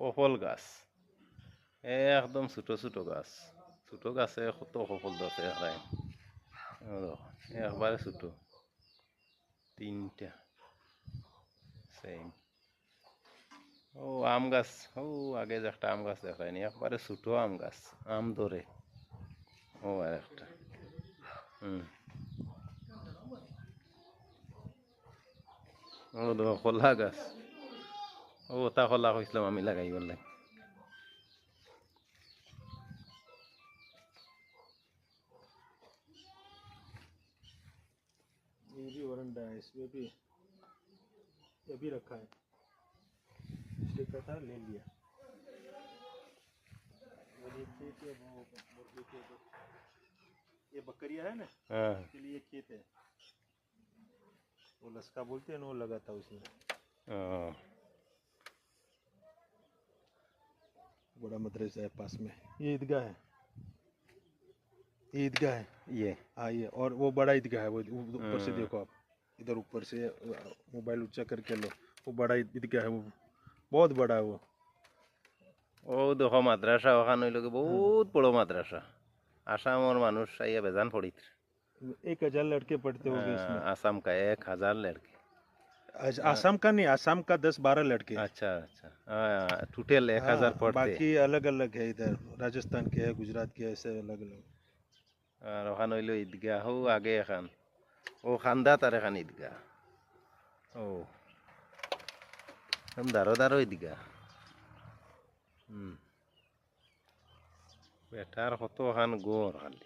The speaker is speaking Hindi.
কফল গাছ। একদম ছোটো ছোটো গাছ। ছোটো গাছে কত কফল ধরছে এখানে একবারে ছোটো। তিনটা। সেম ও আম গাছ। ও আগে যে একটা আম গাছ দেখায়নি একবারে ছোটো আম গাছ। আম ধরে ও আর একটা। ও কলা গাছ। ও তা কলা কইছিলাম আমি লাগাই বললাম ये भी वरंडा है इसमें भी ये भी रखा है इसलिए था ले लिया और ये खेत है वो मुर्गी के वो- ये बकरिया है ना হ্যাঁ इसके लिए खेत है वो लसका बोलते हैं ना वो लगा था उसमें बड़ा मदरसा है पास में ये ईदगाह है ये ईदगाह है ইয়ে हाँ ये और वो बड़ा ईदगाह है वो उ- ऊपर से हाँ। देखो आप इधर ऊपर से अ, मोबाइल ऊंचा करके लो वो बड़ा ईद- ईदगाह है वो बहुत बड़ा है वो ও দেখো মাদ্রাসা ওখানে হইল বহুত বড় মাদ্রাসা আসামর মানুষ আইয়া বেজান পড়িত एक हजार लड़के पढ़ते होंगे इसमें আসাম কা এক হাজার লড়কে आज आसाम का नहीं आसाम का दस बारह लड़के আচ্ছা আচ্ছা টোটাল এক হাজার हाँ, পড়তে बाकी अलग अलग है इधर राजस्थान के है गुजरात के ऐसे अलग अलग আর ওখানে হইল ঈদগাহ হো আগে এখান ও খান্দা তার এখান ঈদগাহ ও একদম দারো দারো ঈদগাহ হুম বেটার কত খান গোর খালি